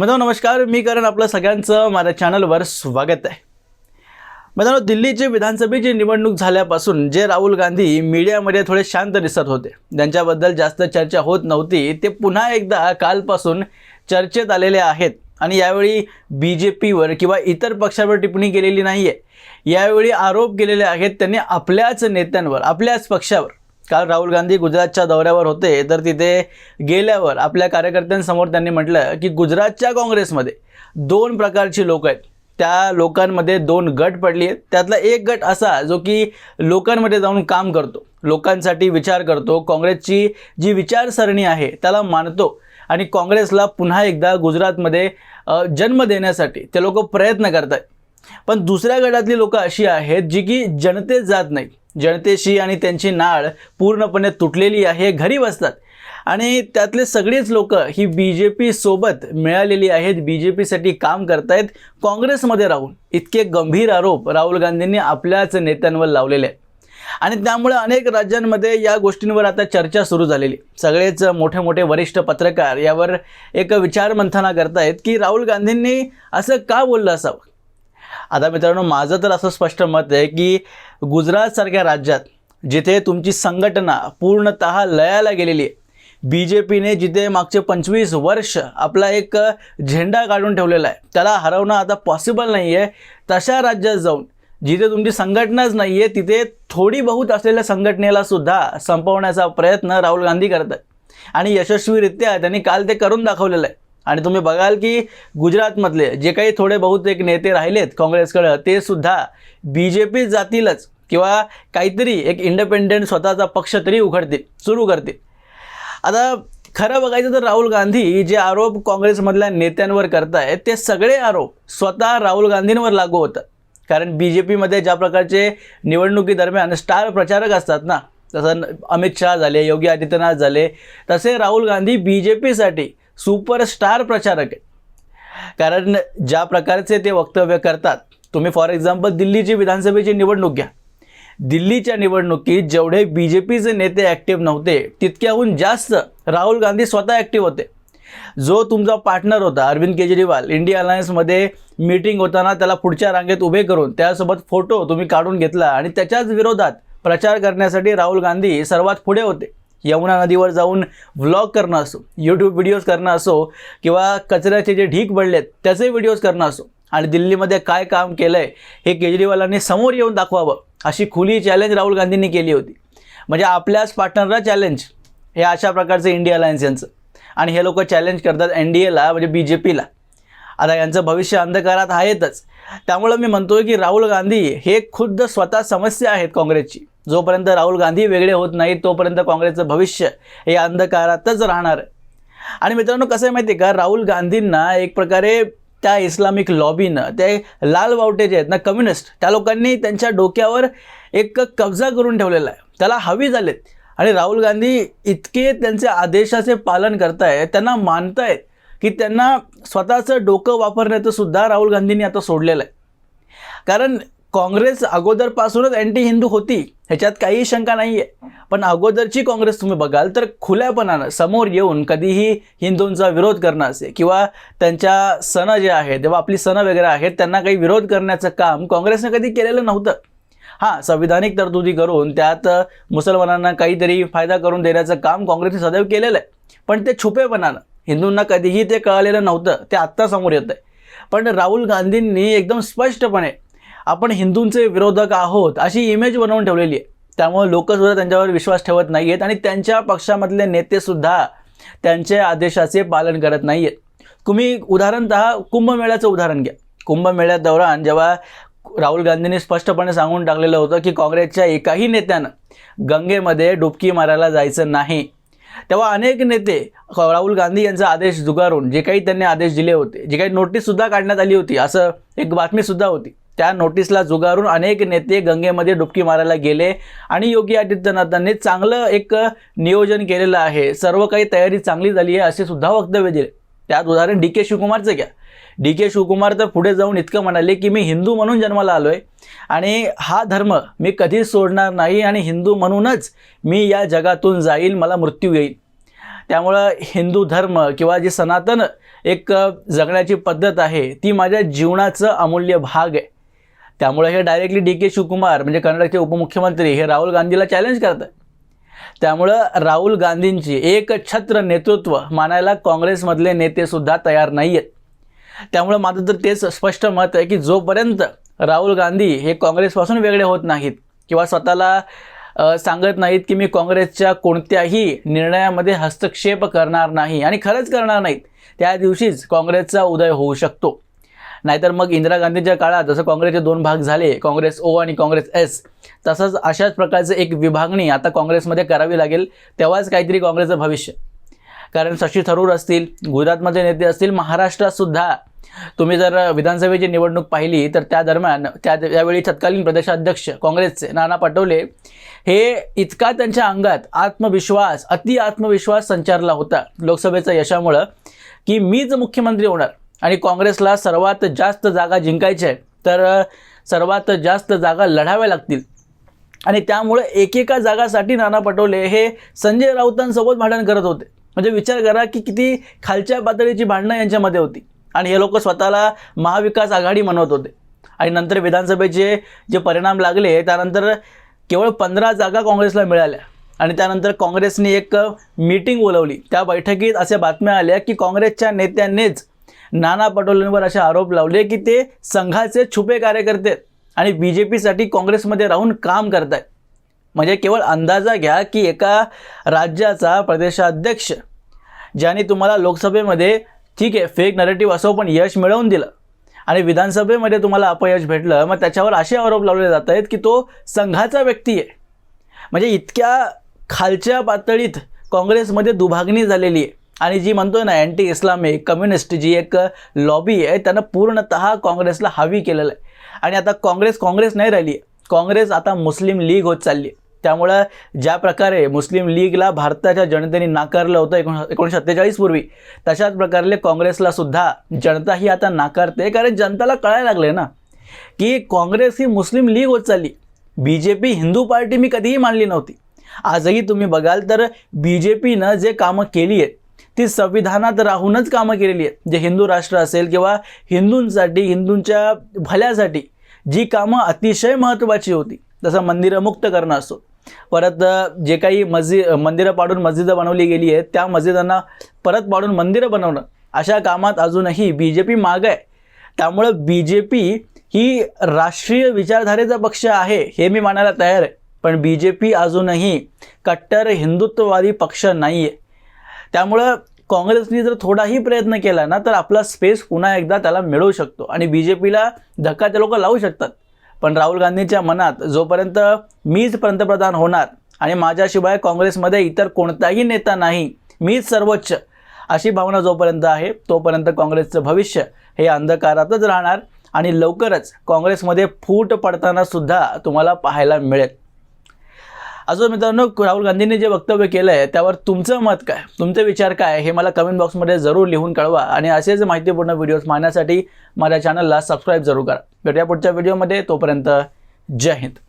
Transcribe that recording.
मित्रांनो नमस्कार. मी करण आपलं सगळ्यांचं माझ्या चॅनलवर स्वागत आहे. मित्रांनो दिल्लीची विधानसभेची निवडणूक झाल्यापासून जे राहुल गांधी मीडियामध्ये थोडे शांत दिसत होते. ज्यांच्याबद्दल जास्त चर्चा होत नव्हती. ते पुन्हा एकदा कालपासून चर्चेत आलेले आहेत. आणि यावेळी बी जे पीवर किंवा इतर पक्षावर टिप्पणी केलेली नाही आहे यावेळी आरोप केलेले आहेत त्यांनी आपल्याच नेत्यांवर आपल्याच पक्षावर. काल राहुल गांधी गुजरातच्या दौऱ्यावर होते तर तिथे गेल्यावर आपल्या कार्यकर्त्यांसमोर त्यांनी म्हटलं की गुजरातच्या काँग्रेसमध्ये दोन प्रकारची लोक आहेत. त्या लोकांमध्ये दोन गट पडली आहेत. त्यातला एक गट असा जो की लोकांमध्ये जाऊन काम करतो लोकांसाठी विचार करतो काँग्रेसची जी विचारसरणी आहे त्याला मानतो आणि काँग्रेसला पुन्हा एकदा गुजरातमध्ये जन्म देण्यासाठी ते लोक प्रयत्न करत आहेत पण दुसऱ्या गटातली लोकं अशी आहेत जी की जनतेत जात नाहीत. जनतेशी आणि त्यांची नाळ पूर्णपणे तुटलेली आहे घरी बसतात. आणि त्यातले सगळीच लोक ही बी जे पी सोबत मिळालेली आहेत बी जे पीसाठी काम करतायत काँग्रेसमध्ये राहून. इतके गंभीर आरोप राहुल गांधींनी आपल्याच नेत्यांवर लावलेले आहेत. आणि त्यामुळे अनेक राज्यांमध्ये या गोष्टींवर आता चर्चा सुरू झालेली सगळेच मोठे मोठे वरिष्ठ पत्रकार यावर एक विचारमंथना करतायत की राहुल गांधींनी असं का बोललं असावं? आता मित्रांनो माझं तर असं स्पष्ट मत आहे की गुजरातसारख्या राज्यात जिथे तुमची संघटना पूर्णत लयाला गेलेली आहे बी जे पीने जिथे मागचे पंचवीस वर्ष आपला एक झेंडा काढून ठेवलेला आहे त्याला हरवणं आता पॉसिबल नाही आहे. तशा राज्यात जाऊन जिथे तुमची संघटनाच नाही आहे तिथे थोडी बहुत असलेल्या संघटनेला सुद्धा संपवण्याचा प्रयत्न राहुल गांधी करत आहेत आणि यशस्वीरित्या त्यांनी काल ते करून दाखवलेलं आहे. आणि तुम्ही बघाल की गुजरातमधले जे काही थोडे बहुत एक नेते राहिलेत काँग्रेसकडं ते सुद्धा बी जे पी जातीलच किंवा काहीतरी एक इंडिपेंडेंट स्वतःचा पक्ष तरी उघडतील सुरू करतील. आता खरं बघायचं तर राहुल गांधी जे आरोप काँग्रेसमधल्या नेत्यांवर करतायत ते सगळे आरोप स्वतः राहुल गांधींवर लागू होतात. कारण बी जे पीमध्ये ज्या प्रकारचे निवडणुकीदरम्यान स्टार प्रचारक असतात ना जसं अमित शहा झाले योगी आदित्यनाथ झाले तसे Rahul Gandhi B J पीसाठी superstar प्रचारक आहेत. कारण ज्या प्रकारचे ते वक्तव्य करतात तुम्ही फॉर एक्झाम्पल दिल्लीची विधानसभेची निवडणूक घ्या. दिल्लीच्या निवडणुकीत जेवढे बी जे पीचे नेते ॲक्टिव्ह नव्हते तितक्याहून जास्त राहुल गांधी स्वतः ॲक्टिव्ह होते. जो तुमचा पार्टनर होता अरविंद केजरीवाल इंडिया अलायन्समध्ये मीटिंग होताना त्याला पुढच्या रांगेत उभे करून त्यासोबत फोटो तुम्ही काढून घेतला आणि त्याच्याच विरोधात प्रचार करण्यासाठी राहुल गांधी सर्वात पुढे होते. यमुना नदीवर जाऊन व्लॉग करणं असो यूट्यूब व्हिडिओज करणं असो किंवा कचऱ्याचे जे ढीक पडलेत त्याचे व्हिडिओज करणं असो. आणि दिल्लीमध्ये काय काम केलं आहे हे केजरीवालांनी समोर येऊन दाखवावं अशी खुली चॅलेंज राहुल गांधींनी केली होती. म्हणजे आपल्याच पार्टनरला चॅलेंज हे अशा प्रकारचं इंडिया अलायन्स यांचं. आणि हे लोक चॅलेंज करतात एन डी एला म्हणजे बी जे पीला आता यांचं भविष्य अंधकारात आहेतच. त्यामुळं मी म्हणतोय की राहुल गांधी हे खुद्द स्वतः समस्या आहेत काँग्रेसची. जोपर्यंत राहुल गांधी वेगळे होत नाही तोपर्यंत काँग्रेसचं भविष्य हे अंधकारातच राहणार. आहे आणि मित्रांनो कसं आहे माहिती आहे का? राहुल गांधींना एक प्रकारे त्या इस्लामिक लॉबीनं ते लाल बावटे जे आहेत ना कम्युनिस्ट त्या लोकांनी त्यांच्या डोक्यावर एक कब्जा करून ठेवलेला आहे. त्याला हवी झालेत. आणि राहुल गांधी इतके त्यांचे आदेशाचे पालन करतायत त्यांना मानतायत की त्यांना स्वतःचं डोकं वापरण्याचं सुद्धा राहुल गांधींनी आता सोडलेलं आहे. कारण काँग्रेस अगोदरपासूनच अँटी हिंदू होती ह्याच्यात काही शंका नाही आहे पण अगोदरची काँग्रेस तुम्ही बघाल तर खुल्यापणानं समोर येऊन कधीही हिंदूंचा विरोध करणं असे किंवा त्यांच्या सण जे आहेत तेव्हा आपली सणं वगैरे आहेत त्यांना काही विरोध करण्याचं काम काँग्रेसनं कधी केलेलं नव्हतं. हां संविधानिक तरतुदी करून त्यात मुसलमानांना काहीतरी फायदा करून देण्याचं काम काँग्रेसने सदैव केलेलं आहे. पण ते छुपेपणानं हिंदूंना कधीही ते कळलेलं नव्हतं ते आत्ता समोर येतं आहे पण राहुल गांधींनी एकदम स्पष्टपणे आपण हिंदूंचे विरोधक आहोत अशी इमेज बनवून ठेवलेली आहे. त्यामुळे लोकसुद्धा त्यांच्यावर विश्वास ठेवत नाही आहेत आणि त्यांच्या पक्षामधले नेतेसुद्धा त्यांच्या आदेशाचे पालन करत नाही आहेत तुम्ही उदाहरणतः कुंभमेळ्याचं उदाहरण घ्या. कुंभमेळ्या दौरान जेव्हा राहुल गांधींनी स्पष्टपणे सांगून टाकलेलं होतं की काँग्रेसच्या एकाही नेत्यानं गंगेमध्ये डुबकी मारायला जायचं नाही. तेव्हा अनेक नेते राहुल गांधी यांचा आदेश जुगारून जे काही त्यांनी आदेश दिले होते जे काही नोटीससुद्धा काढण्यात आली होती असं एक बातमीसुद्धा होती. त्या नोटीसला जुगारून अनेक नेते गंगेमध्ये डुबकी मारायला गेले. आणि योगी आदित्यनाथांनी चांगलं एक नियोजन केलेलं आहे. सर्व काही तयारी चांगली झाली आहे असे सुद्धा वक्तव्य दिले. त्यात उदाहरण डी के शिवकुमारचं घ्या. डी के शिवकुमार तर पुढे जाऊन इतकं म्हणाले की मी हिंदू म्हणून जन्माला आलो आहे आणि हा धर्म मी कधीच सोडणार नाही आणि हिंदू म्हणूनच मी या जगातून जाईल मला मृत्यू येईल. त्यामुळं हिंदू धर्म किंवा जे सनातन एक जगण्याची पद्धत आहे ती माझ्या जीवनाचं अमूल्य भाग आहे. त्यामुळे हे डायरेक्टली डी के शिवकुमार म्हणजे कर्नाटकचे उपमुख्यमंत्री हे राहुल गांधीला चॅलेंज करतात त्यामुळं राहुल गांधींची एकछत्र नेतृत्व मानायला काँग्रेसमधले नेतेसुद्धा तयार नाही आहेत त्यामुळं माझं तर तेच स्पष्ट मत आहे की जोपर्यंत राहुल गांधी हे काँग्रेसपासून वेगळे होत नाहीत किंवा स्वतःला सांगत नाहीत की मी काँग्रेसच्या कोणत्याही निर्णयामध्ये हस्तक्षेप करणार नाही आणि खरंच करणार नाहीत त्या दिवशीच काँग्रेसचा उदय होऊ शकतो. नाहीतर मग इंदिरा गांधीच्या काळात जसं काँग्रेसचे दोन भाग झाले काँग्रेस ओ आणि काँग्रेस एस तसंच अशाच प्रकारचं एक विभागणी आता काँग्रेसमध्ये करावी लागेल तेव्हाच काहीतरी काँग्रेसचं भविष्य. कारण शशी थरूर असतील गुजरातमध्ये नेते असतील महाराष्ट्रातसुद्धा तुम्ही जर विधानसभेची निवडणूक पाहिली तर त्या दरम्यान त्या त्यावेळी तत्कालीन प्रदेशाध्यक्ष काँग्रेसचे नाना पटोले हे इतका त्यांच्या अंगात आत्मविश्वास अति आत्मविश्वास संचारला होता लोकसभेच्या यशामुळं की मीच मुख्यमंत्री होणार. आणि काँग्रेसला सर्वात जास्त जागा जिंकायच्या आहेत तर सर्वात जास्त जागा लढाव्या लागतील. आणि त्यामुळे एकेका जागासाठी नाना पटोले हे संजय राऊतांसोबत भांडण करत होते. म्हणजे विचार करा की किती खालच्या पातळीची भांडणं यांच्यामध्ये होती. आणि हे लोक स्वतःला महाविकास आघाडी म्हणत होते. आणि नंतर विधानसभेचे जे परिणाम लागले त्यानंतर केवळ पंधरा जागा काँग्रेसला मिळाल्या. आणि त्यानंतर काँग्रेसने एक मीटिंग बोलवली. त्या बैठकीत अशा बातम्या आल्या की काँग्रेसच्या नेत्यांनीच नाना पटोलेंवर असे आरोप लावले की ते संघाचे छुपे कार्यकर्ते आहेत आणि बी जे पीसाठी काँग्रेसमध्ये राहून काम करत आहेत म्हणजे केवळ अंदाजा घ्या की एका राज्याचा प्रदेशाध्यक्ष ज्याने तुम्हाला लोकसभेमध्ये ठीक आहे फेक नरेटिव्ह असो पण यश मिळवून दिलं आणि विधानसभेमध्ये तुम्हाला अपयश भेटलं मग त्याच्यावर असे आरोप लावले जात आहेत की तो संघाचा व्यक्ती आहे. म्हणजे इतक्या खालच्या पातळीत काँग्रेसमध्ये दुभागणी झालेली आहे. आणि जी म्हणतो ना अँटी इस्लामिक कम्युनिस्ट जी एक लॉबी आहे त्यानं पूर्णतः काँग्रेसला हवी केलेलं आहे. आणि आता काँग्रेस काँग्रेस नाही राहिली. आहे काँग्रेस आता मुस्लिम लीग होत चालली. आहे त्यामुळं ज्या प्रकारे मुस्लिम लीगला भारताच्या जनतेने नाकारलं होतं एकोण एकोणीसशे सत्तेचाळीस पूर्वी तशाच प्रकारे काँग्रेसला सुद्धा जनता ही आता नाकारते कारण जनताला कळायला लागले ना की काँग्रेस ही मुस्लिम लीग होत चालली. B J P Hindu party मी कधीही मानली नव्हती. आजही तुम्ही बघाल तर बी जे पीनं जे कामं केली आहेत ती संविधानात राहूनच कामं केलेली आहेत. जे हिंदू राष्ट्र असेल किंवा हिंदूंसाठी हिंदूंच्या भल्यासाठी जी कामं अतिशय महत्त्वाची होती. जसं मंदिरं मुक्त करणं असो. परत जे काही मस्जिद मंदिरं पाडून मस्जिदं बनवली गेली आहेत त्या मस्जिदांना परत पाडून मंदिरं बनवणं. अशा कामात अजूनही बी जे पी मागं आहे. त्यामुळं बी जे पी ही राष्ट्रीय विचारधारेचा पक्ष आहे हे मी मानायला तयार आहे. पण बी जे पी अजूनही कट्टर हिंदुत्ववादी पक्ष नाही आहे त्यामुळं काँग्रेसने जर थोडाही प्रयत्न केला ना तर आपला स्पेस पुन्हा एकदा त्याला मिळू शकतो. आणि बी जे पीला धक्का ते लोक लावू शकतात. पण राहुल गांधींच्या मनात जोपर्यंत मीच पंतप्रधान होणार आणि माझ्याशिवाय काँग्रेसमध्ये इतर कोणताही नेता नाही मीच सर्वोच्च अशी भावना जोपर्यंत आहे तोपर्यंत काँग्रेसचं भविष्य हे अंधकारातच राहणार आणि लवकरच काँग्रेसमध्ये फूट पडताना सुद्धा तुम्हाला पाहायला मिळेल. अजून मित्रांनो राहुल गांधींनी जे वक्तव्य केलं आहे त्यावर तुमचं मत काय? तुमचे विचार काय? हे मला कमेंट बॉक्समध्ये जरूर लिहून कळवा. आणि असेच माहितीपूर्ण व्हिडिओज पाहण्यासाठी माझ्या चॅनलला सबस्क्राईब जरूर करा. भेटूया पुढच्या व्हिडिओमध्ये तोपर्यंत जय हिंद.